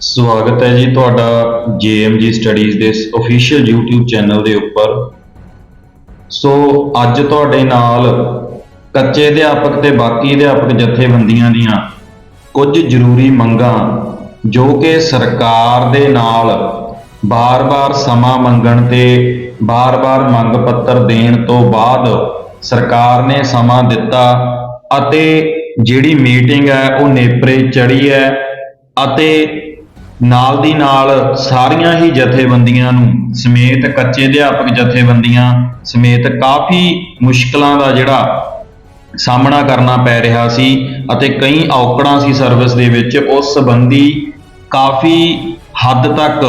ਸਵਾਗਤ ਹੈ ਜੀ ਤੁਹਾਡਾ JMG ਸਟੱਡੀਜ਼ ਦੇ ਅਫੀਸ਼ੀਅਲ YouTube ਚੈਨਲ ਦੇ ਉੱਪਰ। ਸੋ ਅੱਜ ਤੁਹਾਡੇ ਨਾਲ ਕੱਚੇ ਅਧਿਆਪਕ ਤੇ ਬਾਕੀ ਅਧਿਆਪਕ ਜਥੇਬੰਦੀਆਂ ਦੀਆਂ ਕੁਝ ਜ਼ਰੂਰੀ ਮੰਗਾਂ, ਜੋ ਕਿ ਸਰਕਾਰ ਦੇ ਨਾਲ ਬਾਰ-ਬਾਰ ਸਮਾਂ ਮੰਗਣ ਤੇ ਬਾਰ-ਬਾਰ ਮੰਗ ਪੱਤਰ ਦੇਣ ਤੋਂ ਬਾਅਦ ਸਰਕਾਰ ਨੇ ਸਮਾਂ ਦਿੱਤਾ ਅਤੇ ਜਿਹੜੀ ਮੀਟਿੰਗ ਹੈ ਉਹ ਨੇਪਰੇ ਚੜੀ ਹੈ ਅਤੇ ਨਾਲ ਦੀ ਨਾਲ ਸਾਰੀਆਂ ਹੀ ਜਥੇਬੰਦੀਆਂ ਨੂੰ, ਸਮੇਤ ਕੱਚੇ ਅਧਿਆਪਕ ਜਥੇਬੰਦੀਆਂ, ਸਮੇਤ ਕਾਫੀ ਮੁਸ਼ਕਲਾਂ ਦਾ ਜਿਹੜਾ ਸਾਹਮਣਾ ਕਰਨਾ ਪੈ ਰਿਹਾ ਸੀ ਅਤੇ ਕਈ ਔਕੜਾਂ ਸੀ ਸਰਵਿਸ ਦੇ ਵਿੱਚ, ਉਸ ਸੰਬੰਧੀ ਕਾਫੀ ਹੱਦ ਤੱਕ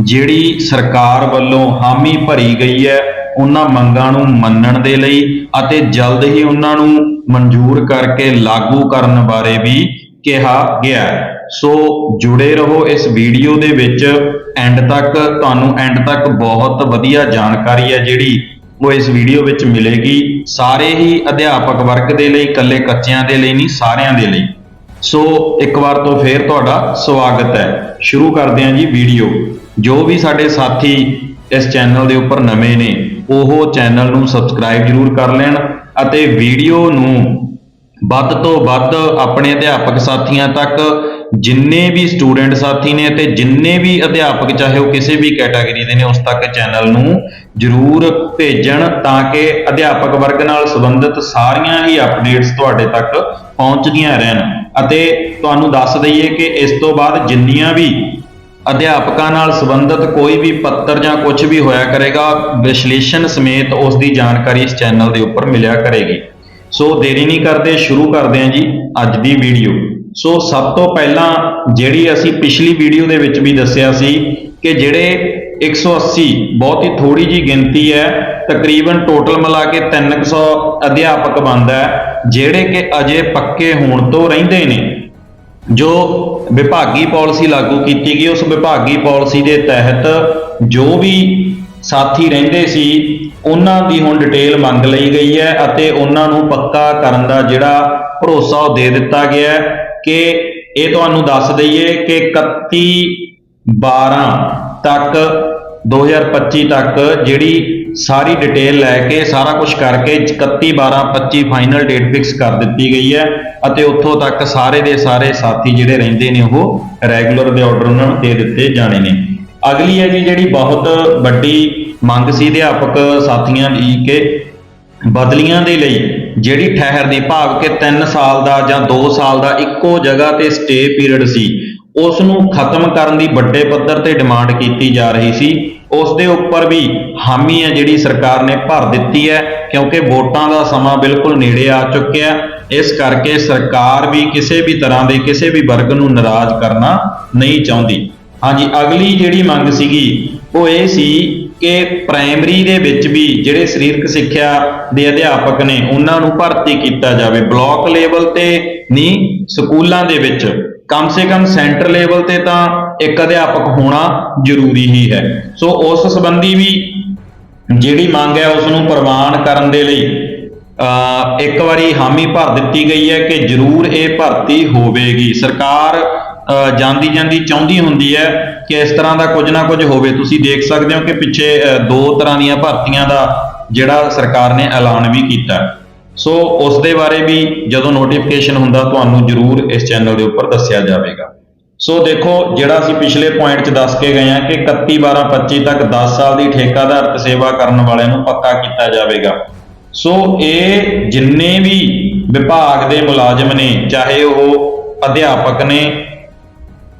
ਜਿਹੜੀ ਸਰਕਾਰ ਵੱਲੋਂ ਹਾਮੀ ਭਰੀ ਗਈ ਹੈ, ਉਹਨਾਂ ਮੰਗਾਂ ਨੂੰ ਮੰਨਣ ਦੇ ਲਈ ਅਤੇ ਜਲਦ ਹੀ ਉਹਨਾਂ ਨੂੰ ਮਨਜ਼ੂਰ ਕਰਕੇ ਲਾਗੂ ਕਰਨ ਬਾਰੇ ਵੀ ਕਿਹਾ ਗਿਆ ਸੋ ਜੁੜੇ ਰਹੋ ਇਸ ਵੀਡੀਓ ਦੇ ਵਿੱਚ। ਐਂਡ ਤੱਕ, ਤੁਹਾਨੂੰ ਐਂਡ ਤੱਕ ਬਹੁਤ ਵਧੀਆ ਜਾਣਕਾਰੀ ਹੈ ਜਿਹੜੀ ਉਹ ਇਸ ਵੀਡੀਓ ਵਿੱਚ ਮਿਲੇਗੀ। ਸਾਰੇ ਹੀ ਅਧਿਆਪਕ ਵਰਗ ਦੇ ਲਈ, ਇਕੱਲੇ ਕੱਚਿਆਂ ਦੇ ਲਈ ਨਹੀਂ, ਸਾਰਿਆਂ ਦੇ ਲਈ। ਸੋ ਇੱਕ ਵਾਰ ਤੋਂ ਫੇਰ ਤੁਹਾਡਾ ਸਵਾਗਤ ਹੈ। ਸ਼ੁਰੂ ਕਰਦੇ ਹਾਂ ਜੀ ਵੀਡੀਓ। ਜੋ ਵੀ ਸਾਡੇ ਸਾਥੀ ਇਸ ਚੈਨਲ ਦੇ ਉੱਪਰ ਨਵੇਂ ਨੇ, ਉਹ ਚੈਨਲ ਨੂੰ ਸਬਸਕ੍ਰਾਈਬ ਜਰੂਰ ਕਰ ਲੈਣ ਅਤੇ ਵੀਡੀਓ ਨੂੰ ਵੱਧ ਤੋਂ ਵੱਧ ਆਪਣੇ ਅਧਿਆਪਕ ਸਾਥੀਆਂ ਤੱਕ ਜਿੰਨੇ ਵੀ ਸਟੂਡੈਂਟ ਸਾਥੀ ਨੇ ਤੇ ਜਿੰਨੇ ਵੀ ਅਧਿਆਪਕ, ਚਾਹੇ ਉਹ ਕਿਸੇ ਵੀ ਕੈਟਾਗਰੀ ਦੇ ਨੇ, ਉਸ ਤੱਕ ਚੈਨਲ ਨੂੰ ਜਰੂਰ ਭੇਜਣ ਤਾਂ ਕਿ ਅਧਿਆਪਕ ਵਰਗ ਨਾਲ ਸੰਬੰਧਿਤ ਸਾਰੀਆਂ ਹੀ ਅਪਡੇਟਸ ਤੁਹਾਡੇ ਤੱਕ ਪਹੁੰਚਦੀਆਂ ਰਹਿਣ। ਅਤੇ ਤੁਹਾਨੂੰ ਦੱਸ ਦਈਏ ਕਿ ਇਸ ਤੋਂ ਬਾਅਦ ਜਿੰਨੀਆਂ ਵੀ ਅਧਿਆਪਕਾਂ ਨਾਲ ਸੰਬੰਧਿਤ ਕੋਈ ਵੀ ਪੱਤਰ ਜਾਂ ਕੁਝ ਵੀ ਹੋਇਆ ਕਰੇਗਾ, ਵਿਸ਼ਲੇਸ਼ਣ ਸਮੇਤ ਉਸ ਦੀ ਜਾਣਕਾਰੀ ਇਸ ਚੈਨਲ ਦੇ ਉੱਪਰ ਮਿਲਿਆ ਕਰੇਗੀ। ਸੋ ਦੇਰੀ ਨਹੀਂ ਕਰਦੇ, ਸ਼ੁਰੂ ਕਰਦੇ ਹਾਂ ਜੀ ਅੱਜ ਦੀ ਵੀਡੀਓ। ਸੋ ਸਭ ਤੋਂ ਪਹਿਲਾਂ ਜਿਹੜੀ ਅਸੀਂ ਪਿਛਲੀ ਵੀਡੀਓ ਦੇ ਵਿੱਚ ਵੀ ਦੱਸਿਆ ਸੀ ਕਿ ਜਿਹੜੇ 180 ਬਹੁਤ ਹੀ ਥੋੜੀ ਜੀ ਗਿਣਤੀ ਹੈ, ਤਕਰੀਬਨ ਟੋਟਲ ਮਿਲਾ ਕੇ 300 ਅਧਿਆਪਕ ਬਣਦਾ ਹੈ, ਜਿਹੜੇ ਕਿ ਅਜੇ ਪੱਕੇ ਹੋਣ ਤੋਂ ਰਹਿੰਦੇ ਨੇ। ਜੋ ਵਿਭਾਗੀ ਪਾਲਿਸੀ ਲਾਗੂ ਕੀਤੀ ਗਈ, ਉਸ ਵਿਭਾਗੀ ਪਾਲਿਸੀ ਦੇ ਤਹਿਤ ਜੋ ਵੀ ਸਾਥੀ ਰਹਿੰਦੇ ਸੀ, ਉਹਨਾਂ ਦੀ ਹੁਣ ਡਿਟੇਲ ਮੰਗ ਲਈ ਗਈ ਹੈ ਅਤੇ ਉਹਨਾਂ ਨੂੰ ਪੱਕਾ ਕਰਨ ਦਾ ਜਿਹੜਾ ਭਰੋਸਾ ਉਹ ਦੇ ਦਿੱਤਾ ਗਿਆ ਹੈ। ਕਿ ਇਹ ਤੁਹਾਨੂੰ ਦੱਸ ਦਈਏ ਕਿ 31 12 ਤੱਕ 2025 ਤੱਕ ਜਿਹੜੀ ਸਾਰੀ ਡਿਟੇਲ ਲੈ ਕੇ, ਸਾਰਾ ਕੁਝ ਕਰਕੇ 31 12 25 ਫਾਈਨਲ ਡੇਟ ਫਿਕਸ ਕਰ ਦਿੱਤੀ ਗਈ ਹੈ ਅਤੇ ਉੱਥੋਂ ਤੱਕ ਸਾਰੇ ਦੇ ਸਾਰੇ ਸਾਥੀ ਜਿਹੜੇ ਰਹਿੰਦੇ ਨੇ ਉਹ ਰੈਗੂਲਰ ਦੇ ਆਰਡਰ ਉਹਨਾਂ ਨੂੰ ਦੇ ਦਿੱਤੇ ਜਾਣੇ ਨੇ। ਅਗਲੀ ਹੈ ਜੀ ਜਿਹੜੀ ਬਹੁਤ ਵੱਡੀ ਮੰਗ ਸੀ ਅਧਿਆਪਕ ਸਾਥੀਆਂ ਦੀ ਕਿ ਬਦਲੀਆਂ ਦੇ ਲਈ ਜਿਹੜੀ ਠਹਿਰ ਦੀ ਭਾਵ ਕਿ 3 ਸਾਲ ਦਾ ਜਾਂ 2 ਸਾਲ ਦਾ ਇੱਕੋ ਜਗ੍ਹਾ ਤੇ ਸਟੇ ਪੀਰੀਅਡ ਸੀ ਉਸ ਨੂੰ ਖਤਮ ਕਰਨ ਦੀ ਵੱਡੇ ਪੱਧਰ ਤੇ ਡਿਮਾਂਡ ਕੀਤੀ ਜਾ ਰਹੀ ਸੀ। ਉਸ ਦੇ ਉੱਪਰ ਵੀ ਹਾਮੀ ਹੈ ਜਿਹੜੀ ਸਰਕਾਰ ਨੇ ਭਰ ਦਿੱਤੀ ਹੈ, ਕਿਉਂਕਿ ਵੋਟਾਂ ਦਾ ਸਮਾਂ ਬਿਲਕੁਲ ਨੇੜੇ ਆ ਚੁੱਕਿਆ ਇਸ ਕਰਕੇ ਸਰਕਾਰ ਵੀ ਕਿਸੇ ਵੀ ਤਰ੍ਹਾਂ ਦੇ ਕਿਸੇ ਵੀ ਵਰਗ ਨੂੰ ਨਾਰਾਜ਼ ਕਰਨਾ ਨਹੀਂ ਚਾਹੁੰਦੀ। ਹਾਂਜੀ, ਅਗਲੀ ਜਿਹੜੀ ਮੰਗ ਸੀਗੀ, ਉਹ ਇਹ ਸੀ ਕਿ ਪ੍ਰਾਇਮਰੀ ਦੇ ਵਿੱਚ ਵੀ ਜਿਹੜੇ ਸਰੀਰਕ ਸਿੱਖਿਆ ਦੇ ਅਧਿਆਪਕ ਨੇ, ਉਹਨਾਂ ਨੂੰ ਭਰਤੀ ਕੀਤਾ ਜਾਵੇ। ਬਲਾਕ ਲੈਵਲ ਤੇ ਨਹੀਂ, ਸਕੂਲਾਂ ਦੇ ਵਿੱਚ। ਕਮ ਸੇ ਕਮ ਸੈਂਟਰ ਲੈਵਲ ਤੇ ਤਾਂ ਇੱਕ ਅਧਿਆਪਕ ਹੋਣਾ ਜ਼ਰੂਰੀ ਹੀ ਹੈ। ਸੋ ਉਸ ਸੰਬੰਧੀ ਵੀ ਜਿਹੜੀ ਮੰਗ ਹੈ, ਉਸ ਨੂੰ ਪ੍ਰਵਾਨ ਕਰਨ ਦੇ ਲਈ ਅ ਇੱਕ ਵਾਰੀ ਹਾਮੀ ਭਰ ਦਿੱਤੀ ਗਈ ਹੈ ਕਿ ਜ਼ਰੂਰ ਇਹ ਭਰਤੀ ਹੋਵੇਗੀ। ਸਰਕਾਰ ਜਾਂਦੀ ਜਾਂਦੀ ਚਾਹੁੰਦੀ ਹੁੰਦੀ ਹੈ ਕਿ ਇਸ ਤਰ੍ਹਾਂ ਦਾ ਕੁਝ ਨਾ ਕੁਝ ਹੋਵੇ। ਤੁਸੀਂ ਦੇਖ ਸਕਦੇ ਹੋ ਕਿ ਪਿੱਛੇ ਦੋ ਤਰ੍ਹਾਂ ਦੀਆਂ ਭਰਤੀਆਂ ਦਾ ਜਿਹੜਾ ਸਰਕਾਰ ਨੇ ਐਲਾਨ ਵੀ ਕੀਤਾ। ਸੋ ਉਸ ਦੇ ਬਾਰੇ ਵੀ ਜਦੋਂ ਨੋਟੀਫਿਕੇਸ਼ਨ ਹੁੰਦਾ, ਤੁਹਾਨੂੰ ਜ਼ਰੂਰ ਇਸ ਚੈਨਲ ਦੇ ਉੱਪਰ ਦੱਸਿਆ ਜਾਵੇਗਾ। ਸੋ ਦੇਖੋ, ਜਿਹੜਾ ਅਸੀਂ ਪਿਛਲੇ ਪੁਆਇੰਟ 'ਚ ਦੱਸ ਕੇ ਗਏ ਹਾਂ ਕਿ 31 12 25 ਤੱਕ 10 ਸਾਲ ਦੀ ਠੇਕਾਦਾਰ ਸੇਵਾ ਕਰਨ ਵਾਲਿਆਂ ਨੂੰ ਪੱਕਾ ਕੀਤਾ ਜਾਵੇਗਾ। ਸੋ ਇਹ ਜਿੰਨੇ ਵੀ ਵਿਭਾਗ ਦੇ ਮੁਲਾਜ਼ਮ ਨੇ, ਚਾਹੇ ਉਹ ਅਧਿਆਪਕ ਨੇ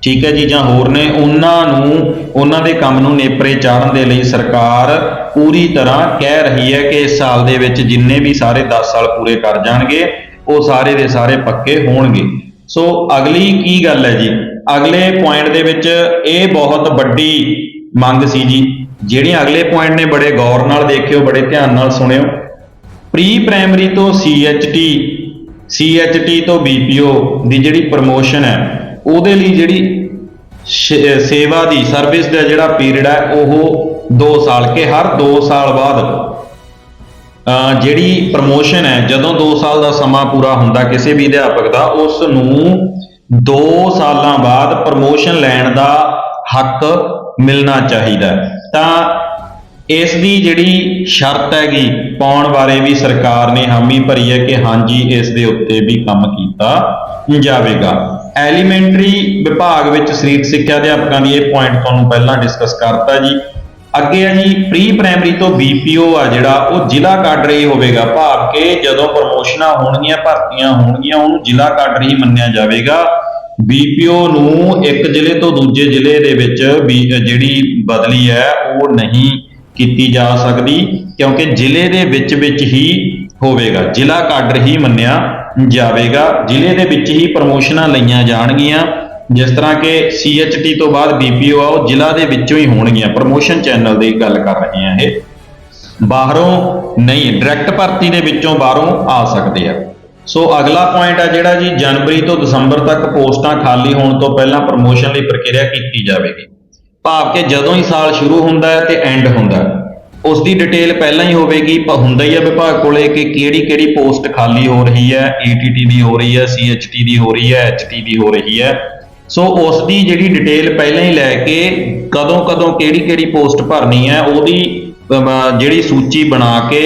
ਠੀਕ ਹੈ ਜੀ, ਜਾਂ ਹੋਰ ਨੇ, ਉਹਨਾਂ ਨੂੰ, ਉਹਨਾਂ ਦੇ ਕੰਮ ਨੂੰ ਨੇਪਰੇ ਚਾੜਨ ਦੇ ਲਈ ਸਰਕਾਰ ਪੂਰੀ ਤਰ੍ਹਾਂ ਕਹਿ ਰਹੀ ਹੈ ਕਿ ਇਸ ਸਾਲ ਦੇ ਵਿੱਚ ਜਿੰਨੇ ਵੀ ਸਾਰੇ 10 ਸਾਲ ਪੂਰੇ ਕਰ ਜਾਣਗੇ, ਉਹ ਸਾਰੇ ਦੇ ਸਾਰੇ ਪੱਕੇ ਹੋਣਗੇ। ਸੋ ਅਗਲੀ ਕੀ ਗੱਲ ਹੈ ਜੀ? ਅਗਲੇ ਪੁਆਇੰਟ ਦੇ ਵਿੱਚ ਇਹ ਬਹੁਤ ਵੱਡੀ ਮੰਗ ਸੀ ਜੀ। ਜਿਹੜੀਆਂ ਅਗਲੇ ਪੁਆਇੰਟ ਨੇ, ਬੜੇ ਗੌਰ ਨਾਲ ਦੇਖਿਓ, ਬੜੇ ਧਿਆਨ ਨਾਲ ਸੁਣਿਓ। ਪ੍ਰੀ ਪ੍ਰਾਇਮਰੀ ਤੋਂ ਸੀਐਚਟੀ ਸੀਐਚਟੀ ਤੋਂ ਬੀਪੀਓ ਦੀ ਜਿਹੜੀ ਪ੍ਰਮੋਸ਼ਨ ਹੈ ਉਹਦੇ ਲਈ ਜਿਹੜੀ ਸ਼- ਸੇਵਾ ਦੀ ਸਰਵਿਸ ਦਾ ਜਿਹੜਾ ਪੀਰੀਅਡ ਹੈ, ਉਹ 2 ਸਾਲ ਕੇ, ਹਰ 2 ਸਾਲ ਬਾਅਦ ਜਿਹੜੀ ਪ੍ਰਮੋਸ਼ਨ ਹੈ, ਜਦੋਂ 2 ਸਾਲ ਦਾ ਸਮਾਂ ਪੂਰਾ ਹੁੰਦਾ ਕਿਸੇ ਵੀ ਅਧਿਆਪਕ ਦਾ, ਉਸ ਨੂੰ 2 ਸਾਲਾਂ ਬਾਅਦ ਪ੍ਰਮੋਸ਼ਨ ਲੈਣ ਦਾ ਹੱਕ ਮਿਲਣਾ ਚਾਹੀਦਾ ਤਾਂ ਇਸ ਦੀ ਜਿਹੜੀ ਸ਼ਰਤ ਹੈਗੀ, ਪਾਉਣ ਬਾਰੇ ਵੀ ਸਰਕਾਰ ਨੇ ਹਾਮੀ ਭਰੀ ਹੈ ਕਿ ਹਾਂਜੀ, ਇਸ ਦੇ ਉੱਤੇ ਵੀ ਕੰਮ ਕੀਤਾ ਜਾਵੇਗਾ। ਐਲੀਮੈਂਟਰੀ ਵਿਭਾਗ ਵਿੱਚ ਸਰੀਰਕ ਸਿੱਖਿਆ ਅਧਿਆਪਕਾਂ ਦੀ ਇਹ ਪੁਆਇੰਟ ਤੁਹਾਨੂੰ ਪਹਿਲਾਂ ਡਿਸਕਸ ਕਰਤਾ ਜੀ। ਅੱਗੇ ਆ ਜੀ ਪ੍ਰੀ ਪ੍ਰਾਇਮਰੀ ਤੋਂ ਬੀਪੀਓ ਆ ਜਿਹੜਾ, ਉਹ ਜ਼ਿਲ੍ਹਾ ਕਾਡਰ ਹੀ ਹੋਵੇਗਾ, ਭਾਵ ਕਿ ਜਦੋਂ ਪ੍ਰਮੋਸ਼ਨਾਂ ਹੋਣਗੀਆਂ, ਭਰਤੀਆਂ ਹੋਣਗੀਆਂ, ਉਹਨੂੰ ਜ਼ਿਲ੍ਹਾ ਕਾਡਰ ਹੀ ਮੰਨਿਆ ਜਾਵੇਗਾ। ਬੀਪੀਓ ਨੂੰ ਇੱਕ ਜ਼ਿਲ੍ਹੇ ਤੋਂ ਦੂਜੇ ਜ਼ਿਲ੍ਹੇ ਦੇ ਵਿੱਚ ਵੀ ਜਿਹੜੀ ਬਦਲੀ ਹੈ, ਉਹ ਨਹੀਂ ਕੀਤੀ ਜਾ ਸਕਦੀ, ਕਿਉਂਕਿ ਜ਼ਿਲ੍ਹੇ ਦੇ ਵਿੱਚ ਵਿੱਚ ਹੀ ਹੋਵੇਗਾ। ਜ਼ਿਲ੍ਹਾ ਕਾਡਰ ਹੀ ਮੰਨਿਆ ਜਾਵੇਗਾ, ਜ਼ਿਲ੍ਹੇ ਦੇ ਵਿੱਚ ਹੀ ਪ੍ਰਮੋਸ਼ਨਾਂ ਲਈਆਂ ਜਾਣਗੀਆਂ। ਜਿਸ ਤਰ੍ਹਾਂ ਕਿ CHT ਤੋਂ ਬਾਅਦ BPO ਆ ਉਹ ਜ਼ਿਲ੍ਹਾ ਦੇ ਵਿੱਚੋਂ ਹੀ ਹੋਣਗੀਆਂ। ਪ੍ਰਮੋਸ਼ਨ ਚੈਨਲ ਦੀ ਗੱਲ ਕਰ ਰਹੇ ਹਾਂ ਇਹ। ਬਾਹਰੋਂ ਨਹੀਂ ਡਾਇਰੈਕਟ ਭਰਤੀ ਦੇ ਵਿੱਚੋਂ ਬਾਹਰੋਂ ਆ ਸਕਦੇ ਆ। ਸੋ ਅਗਲਾ ਪੁਆਇੰਟ ਆ ਜਿਹੜਾ ਜੀ, ਜਨਵਰੀ ਤੋਂ ਦਸੰਬਰ ਤੱਕ ਪੋਸਟਾਂ ਖਾਲੀ ਹੋਣ ਤੋਂ ਪਹਿਲਾਂ ਪ੍ਰਮੋਸ਼ਨ ਲਈ ਪ੍ਰਕਿਰਿਆ ਕੀਤੀ ਜਾਵੇਗੀ। ਭਾਵ ਕਿ ਜਦੋਂ ਹੀ ਸਾਲ ਸ਼ੁਰੂ ਹੁੰਦਾ ਹੈ ਤੇ ਐਂਡ ਹੁੰਦਾ ਹੈ। ਉਸ ਦੀ ਡਿਟੇਲ ਪਹਿਲਾਂ ਹੀ ਹੋਵੇਗੀ ਹੁੰਦਾ ਹੀ ਆ ਵਿਭਾਗ ਕੋਲੇ ਕਿ ਕਿਹੜੀ ਕਿਹੜੀ ਪੋਸਟ ਖਾਲੀ ਹੋ ਰਹੀ ਹੈ ETT ਦੀ ਹੋ ਰਹੀ ਹੈ CHT ਦੀ ਹੋ ਰਹੀ ਹੈ HT ਦੀ ਹੋ ਰਹੀ ਹੈ। ਸੋ ਉਸ ਦੀ ਜਿਹੜੀ ਡਿਟੇਲ ਪਹਿਲਾਂ ਹੀ ਲੈ ਕੇ ਕਦੋਂ ਕਦੋਂ ਕਿਹੜੀ ਕਿਹੜੀ ਪੋਸਟ ਭਰਨੀ ਹੈ, ਉਹਦੀ ਜਿਹੜੀ ਸੂਚੀ ਬਣਾ ਕੇ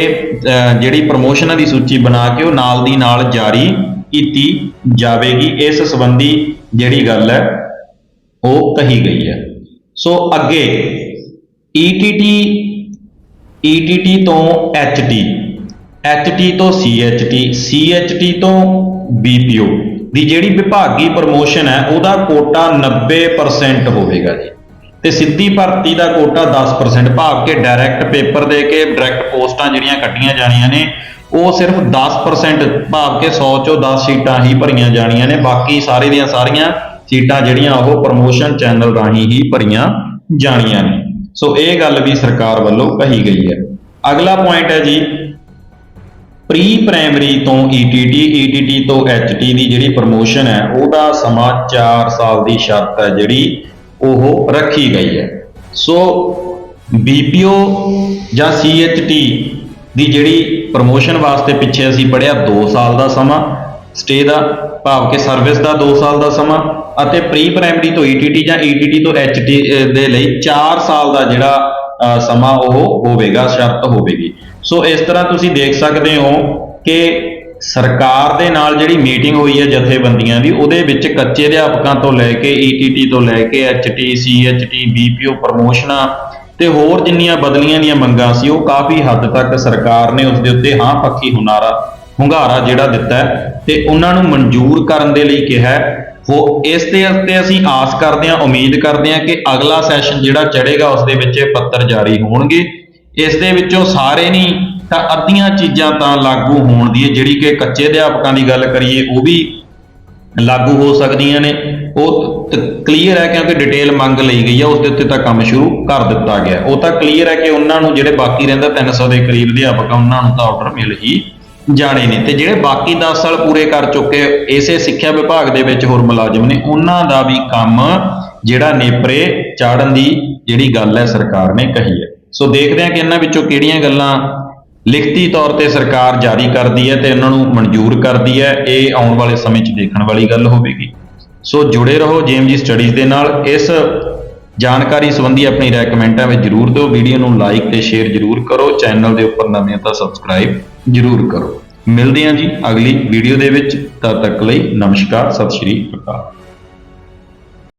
ਜਿਹੜੀ ਪ੍ਰਮੋਸ਼ਨਾਂ ਦੀ ਸੂਚੀ ਬਣਾ ਕੇ ਉਹ ਨਾਲ ਦੀ ਨਾਲ ਜਾਰੀ ਕੀਤੀ ਜਾਵੇਗੀ। ਇਸ ਸੰਬੰਧੀ ਜਿਹੜੀ ਗੱਲ ਹੈ, ਉਹ ਕਹੀ ਗਈ ਹੈ। ਸੋ ਅੱਗੇ ETT ETT ਤੋਂ HT HT ਤੋਂ CHT CHT ਤੋਂ BPO ਦੀ ਜਿਹੜੀ ਵਿਭਾਗੀ ਪ੍ਰਮੋਸ਼ਨ ਹੈ, ਉਹਦਾ ਕੋਟਾ 90% ਹੋਵੇਗਾ ਜੀ। ਤੇ ਸਿੱਧੀ ਭਰਤੀ ਦਾ ਕੋਟਾ 10% ਭਾਵ ਕਿ ਡਾਇਰੈਕਟ ਪੇਪਰ ਦੇ ਕੇ ਡਾਇਰੈਕਟ ਪੋਸਟਾਂ ਜਿਹੜੀਆਂ ਕੱਢੀਆਂ ਜਾਣੀਆਂ ਨੇ, ਉਹ ਸਿਰਫ 10% ਭਾਵ ਕਿ 100 ਚੋਂ 10 ਸੀਟਾਂ ਹੀ ਭਰੀਆਂ ਜਾਣੀਆਂ ਨੇ, ਬਾਕੀ ਸਾਰੇ ਦੀਆਂ ਸਾਰੀਆਂ ਸੀਟਾਂ ਜਿਹੜੀਆਂ ਉਹ ਪ੍ਰਮੋਸ਼ਨ ਚੈਨਲ ਰਾਹੀਂ ਹੀ ਭਰੀਆਂ ਜਾਣੀਆਂ ਨੇ। ਸੋ ਇਹ ਗੱਲ ਵੀ ਸਰਕਾਰ ਵੱਲੋਂ ਕਹੀ ਗਈ ਹੈ। ਅਗਲਾ ਪੁਆਇੰਟ ਹੈ ਜੀ ਪ੍ਰੀ ਪ੍ਰਾਇਮਰੀ ਤੋਂ E ETT ETT ਤੋਂ HT ਦੀ ਜਿਹੜੀ ਪ੍ਰਮੋਸ਼ਨ ਹੈ, ਉਹਦਾ ਸਮਾਂ 4 ਸਾਲ ਦੀ ਸ਼ਰਤ ਹੈ ਜਿਹੜੀ ਉਹ ਰੱਖੀ ਗਈ ਹੈ। ਸੋ BPO ਜਾਂ CHT ਦੀ ਜਿਹੜੀ ਪ੍ਰਮੋਸ਼ਨ ਵਾਸਤੇ ਪਿੱਛੇ ਅਸੀਂ ਪੜਿਆ 2 ਸਾਲ ਦਾ ਸਮਾਂ ਸਟੇ ਦਾ ਭਾਵ ਕਿ ਸਰਵਿਸ ਦਾ 2 ਸਾਲ ਦਾ ਸਮਾਂ ਅਤੇ ਪ੍ਰੀ ਪ੍ਰਾਇਮਰੀ ਤੋਂ ETT ਜਾਂ ETT ਤੋਂ HT ਦੇ ਲਈ 4 ਸਾਲ ਦਾ ਜਿਹੜਾ ਸਮਾਂ ਉਹ ਹੋਵੇਗਾ, ਸ਼ਰਤ ਹੋਵੇਗੀ। ਸੋ ਇਸ ਤਰ੍ਹਾਂ ਤੁਸੀਂ ਦੇਖ ਸਕਦੇ ਹੋ ਕਿ ਸਰਕਾਰ ਦੇ ਨਾਲ ਜਿਹੜੀ ਮੀਟਿੰਗ ਹੋਈ ਹੈ ਜਥੇਬੰਦੀਆਂ ਦੀ, ਉਹਦੇ ਵਿੱਚ ਕੱਚੇ ਅਧਿਆਪਕਾਂ ਤੋਂ ਲੈ ਕੇ ETT ਤੋਂ ਲੈ ਕੇ HT CHT BPO ਪ੍ਰਮੋਸ਼ਨਾਂ ਤੇ ਹੋਰ ਜਿੰਨੀਆਂ ਬਦਲੀਆਂ ਦੀਆਂ ਮੰਗਾਂ ਸੀ, ਉਹ ਕਾਫੀ ਹੱਦ ਤੱਕ ਸਰਕਾਰ ਨੇ ਉਸ ਦੇ ਉੱਤੇ ਹਾਂ ਪੱਖੀ ਹੁਨਾਰਾ, ਹੁੰਗਾਰਾ ਜਿਹੜਾ ਦਿੱਤਾ ਤੇ ਉਹਨਾਂ ਨੂੰ ਮਨਜ਼ੂਰ ਕਰਨ ਦੇ ਲਈ ਕਿਹਾ ਹੋ। ਇਸ ਦੇ ਉੱਤੇ ਅਸੀਂ ਆਸ ਕਰਦੇ ਹਾਂ, ਉਮੀਦ ਕਰਦੇ ਹਾਂ ਕਿ ਅਗਲਾ ਸੈਸ਼ਨ ਜਿਹੜਾ ਚੜ੍ਹੇਗਾ, ਉਸ ਦੇ ਵਿੱਚ ਇਹ ਪੱਤਰ ਜਾਰੀ ਹੋਣਗੇ। ਇਸ ਦੇ ਵਿੱਚੋਂ ਸਾਰੇ ਨਹੀਂ, ਤਾਂ ਅੱਧੀਆਂ ਚੀਜ਼ਾਂ ਤਾਂ ਲਾਗੂ ਹੋਣ ਦੀ ਹੈ। ਜਿਹੜੀ ਕਿ ਕੱਚੇ ਅਧਿਆਪਕਾਂ ਦੀ ਗੱਲ ਕਰੀਏ, ਉਹ ਵੀ ਲਾਗੂ ਹੋ ਸਕਦੀਆਂ ਨੇ। ਉਹ ਕਲੀਅਰ ਹੈ ਕਿਉਂਕਿ ਡਿਟੇਲ ਮੰਗ ਲਈ ਗਈ ਹੈ, ਉਸ ਦੇ ਉੱਤੇ ਤਾਂ ਕੰਮ ਸ਼ੁਰੂ ਕਰ ਦਿੱਤਾ ਗਿਆ। ਉਹ ਤਾਂ ਕਲੀਅਰ ਹੈ ਕਿ ਉਹਨਾਂ ਨੂੰ, ਜਿਹੜੇ ਬਾਕੀ ਰਹਿੰਦਾ 300 ਦੇ ਕਰੀਬ ਅਧਿਆਪਕ ਆ ਉਹਨਾਂ ਨੂੰ ਤਾਂ ਆਰਡਰ ਮਿਲ ਹੀ ਜਾਣੇ ਨੇ ਤੇ ਜਿਹੜੇ ਬਾਕੀ 10 ਸਾਲ ਪੂਰੇ ਕਰ ਚੁੱਕੇ ਇਸੇ ਸਿੱਖਿਆ ਵਿਭਾਗ ਦੇ ਵਿੱਚ ਹੋਰ ਮੁਲਾਜ਼ਮ ਨੇ, ਉਹਨਾਂ ਦਾ ਵੀ ਕੰਮ ਜਿਹੜਾ ਨੇਪਰੇ ਚਾੜਨ ਦੀ ਜਿਹੜੀ ਗੱਲ ਹੈ ਸਰਕਾਰ ਨੇ ਕਹੀ ਹੈ। ਸੋ ਦੇਖਦੇ ਹਾਂ ਕਿ ਇਹਨਾਂ ਵਿੱਚੋਂ ਕਿਹੜੀਆਂ ਗੱਲਾਂ ਲਿਖਤੀ ਤੌਰ ਤੇ ਸਰਕਾਰ ਜਾਰੀ ਕਰਦੀ ਹੈ ਤੇ ਉਹਨਾਂ ਨੂੰ ਮਨਜ਼ੂਰ ਕਰਦੀ ਹੈ, ਇਹ ਆਉਣ ਵਾਲੇ ਸਮੇਂ 'ਚ ਦੇਖਣ ਵਾਲੀ ਗੱਲ ਹੋਵੇਗੀ। ਸੋ ਜੁੜੇ ਰਹੋ ਜੇਐਮਜੀ ਸਟੱਡੀਜ਼ ਦੇ ਨਾਲ, ਇਸ ਜਾਣਕਾਰੀ ਸੰਬੰਧੀ ਆਪਣੀ ਰਾਏ ਕਮੈਂਟਾਂ ਵਿੱਚ ਜਰੂਰ ਦਿਓ। ਵੀਡੀਓ ਨੂੰ ਲਾਈਕ ਤੇ ਸ਼ੇਅਰ ਜਰੂਰ ਕਰੋ। ਚੈਨਲ ਦੇ ਉੱਪਰ ਨਵੇਂ ਤਾਂ ਸਬਸਕ੍ਰਾਈਬ ਜਰੂਰ ਕਰੋ। ਮਿਲਦੇ ਹਾਂ ਜੀ ਅਗਲੀ ਵੀਡੀਓ ਦੇ ਵਿੱਚ। ਤਦ ਤੱਕ ਲਈ ਨਮਸਕਾਰ, ਸਤਿ ਸ਼੍ਰੀ ਅਕਾਲ।